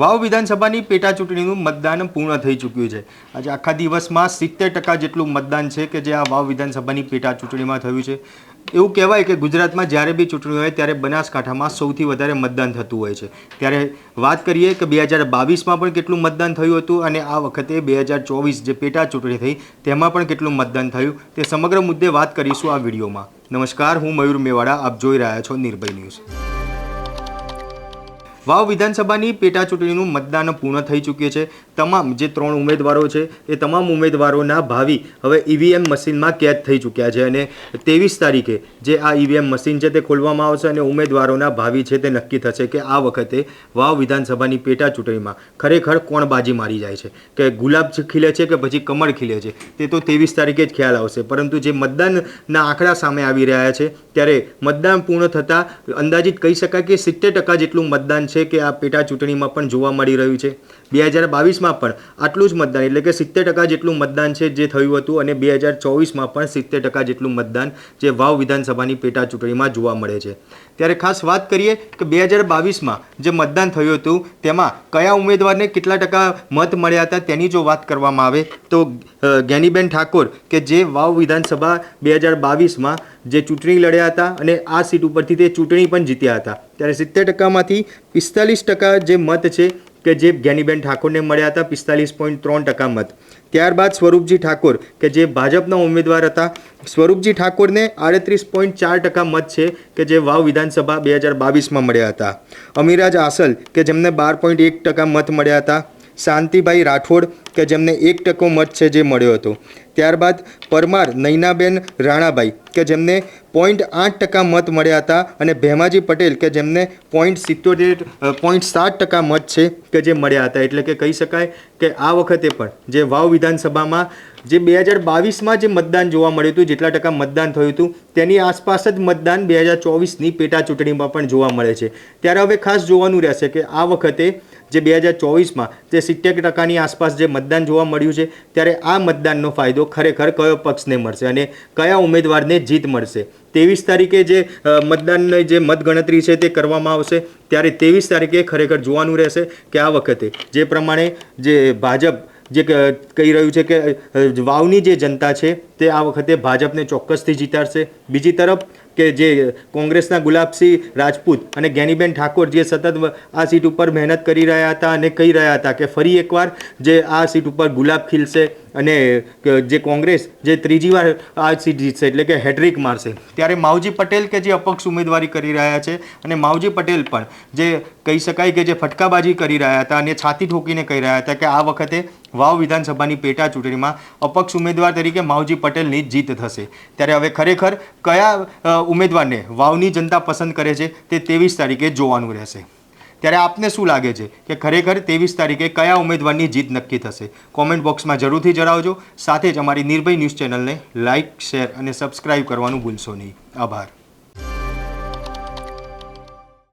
વાવ વિધાનસભાની પેટા ચૂંટણીનું મતદાન પૂર્ણ થઈ ચૂક્યું છે. આજે આખા દિવસમાં સિત્તેર ટકા જેટલું મતદાન છે કે જે આ વાવ વિધાનસભાની પેટા ચૂંટણીમાં થયું છે. એવું કહેવાય કે ગુજરાતમાં જ્યારે બી ચૂંટણી હોય ત્યારે બનાસકાંઠામાં સૌથી વધારે મતદાન થતું હોય છે. ત્યારે વાત કરીએ કે બે હજાર બાવીસમાં પણ કેટલું મતદાન થયું હતું અને આ વખતે બે હજાર ચોવીસ જે પેટા ચૂંટણી થઈ તેમાં પણ કેટલું મતદાન થયું તે સમગ્ર મુદ્દે વાત કરીશું આ વિડીયોમાં. નમસ્કાર, હું મયુર મેવાડા, આપ જોઈ રહ્યા છો નિર્ભય ન્યૂઝ. વાવ વિધાનસભાની પેટા ચૂંટણીનું મતદાન પૂર્ણ થઈ ચૂક્યું છે. તમામ જે ત્રણ ઉમેદવારો છે, એ તમામ ઉમેદવારોના ભાવિ હવે ઈવીએમ મશીનમાં કેદ થઈ ચૂક્યા છે અને ત્રેવીસ તારીખે જે આ ઈવીએમ મશીન છે તે ખોલવામાં આવશે અને ઉમેદવારોના ભાવિ છે તે નક્કી થશે કે આ વખતે વાવ વિધાનસભાની પેટા ચૂંટણીમાં ખરેખર કોણ બાજી મારી જાય છે? કે ગુલાબ ખીલે છે કે પછી કમળ ખીલે છે? તે તો ત્રેવીસ તારીખે જ ખ્યાલ આવશે. પરંતુ જે મતદાનના આંકડા સામે આવી રહ્યા છે, ત્યારે મતદાન પૂર્ણ થતાં અંદાજિત કહી શકાય કે સિત્તેર ટકા જેટલું મતદાન છે કે આ પેટા ચૂંટણીમાં પણ જોવા મળી રહ્યું છે. બે હજાર બાવીસમાં પણ આટલું જ મતદાન, એટલે કે સિત્તેર ટકા જેટલું મતદાન છે જે થયું હતું અને બે હજાર ચોવીસમાં પણ સિત્તેર ટકા જેટલું મતદાન જે વાવ વિધાનસભાની પેટા ચૂંટણીમાં જોવા મળે છે. ત્યારે ખાસ વાત કરીએ કે બે હજાર બાવીસમાં જે મતદાન થયું હતું, તેમાં કયા ઉમેદવારને કેટલા ટકા મત મળ્યા હતા તેની જો વાત કરવામાં આવે તો જ્ઞાનીબેન ઠાકોર કે જે વાવ વિધાનસભા બે હજાર બાવીસમાં જે ચૂંટણી લડ્યા હતા અને આ સીટ ઉપરથી તે ચૂંટણી પણ જીત્યા હતા. ત્યારે સિત્તેર ટકામાંથી પિસ્તાલીસ ટકા જે મત છે કે જે જ્ઞાનીબેન ઠાકોરને મળ્યા હતા પિસ્તાલીસ પોઈન્ટ ત્રણ ટકા મત. ત્યારબાદ સ્વરૂપજી ઠાકોર, કે જે ભાજપના ઉમેદવાર હતા, સ્વરૂપજી ઠાકોરને આડત્રીસ પોઈન્ટ ચાર ટકા મત છે કે જે વાવ વિધાનસભા બે હજાર બાવીસમાં મળ્યા હતા. અમીરાજ આસલ, કે જેમને બાર પોઈન્ટ એક ટકા મત મળ્યા હતા શાંતિભાઈ રાઠોડ કે જેમને એક ટકો મત છે જે મળ્યો હતો. ત્યારબાદ પરમાર નૈનાબેન રાણાભાઈ કે જેમને પોઈન્ટ આઠ ટકા મત મળ્યા હતા અને ભેમાજી પટેલ કે જેમને પોઈન્ટ સિત્તોતેર પોઈન્ટ સાત ટકા મત છે કે જે મળ્યા હતા. એટલે કે કહી શકાય કે આ વખતે પણ જે વાવ વિધાનસભામાં જે બે હજાર બાવીસમાં જે મતદાન જોવા મળ્યું હતું, જેટલા ટકા મતદાન થયું હતું, તેની આસપાસ જ મતદાન બે હજાર ચોવીસની પેટા ચૂંટણીમાં પણ જોવા મળે છે. ત્યારે હવે ખાસ જોવાનું રહેશે કે આ વખતે જે બે હજાર ચોવીસમાં જે સિત્તેર ટકાની આસપાસ જે મતદાન જોવા મળ્યું છે, ત્યારે આ મતદાનનો ફાયદો ખરેખર કયો પક્ષને મળશે અને કયા ઉમેદવારને જીત મળશે? ત્રેવીસ તારીખે જે મતદાનની જે મતગણતરી છે તે કરવામાં આવશે, ત્યારે ત્રેવીસ તારીખે ખરેખર જોવાનું રહેશે કે આ વખતે જે પ્રમાણે જે ભાજપ જે કહી રહ્યું છે કે વાવની જે જનતા છે, તે આ વખતે ભાજપને ચોક્કસથી જીતાડશે. બીજી તરફ કે જે કોંગ્રેસના ગુલાબસિંહ રાજપૂત અને જ્ઞાનીબેન ઠાકોર જે સતત આ સીટ ઉપર મહેનત કરી રહ્યા હતા અને કહી રહ્યા હતા કે ફરી એકવાર જે આ સીટ ઉપર ગુલાબ ખીલશે અને જે કોંગ્રેસ જે ત્રીજી વાર આ સીટ જીતશે એટલે કે હેડ્રિક મારશે. ત્યારે માવજી પટેલ કે જે અપક્ષ ઉમેદવારી કરી રહ્યા છે અને માવજી પટેલ પણ જે કહી શકાય કે જે ફટકાબાજી કરી રહ્યા હતા અને છાતી ઠોકીને કહી રહ્યા હતા કે આ વખતે વાવ વિધાનસભાની પેટા ચૂંટણીમાં અપક્ષ ઉમેદવાર તરીકે માવજી પટેલની જીત થશે. ત્યારે હવે ખરેખર કયા ઉમેદવારને વાવની જનતા પસંદ કરે છે તે ત્રેવીસ તારીખે જોવાનું રહેશે. ત્યારે આપને શું લાગે છે કે ખરેખર ત્રેવીસ તારીખે કયા ઉમેદવારની જીત નક્કી થશે? કોમેન્ટ બોક્સમાં જરૂરથી જણાવજો. સાથે જ અમારી નિર્ભય ન્યૂઝ ચેનલને લાઇક શેર અને સબસ્ક્રાઇબ કરવાનું ભૂલશો નહીં. આભાર.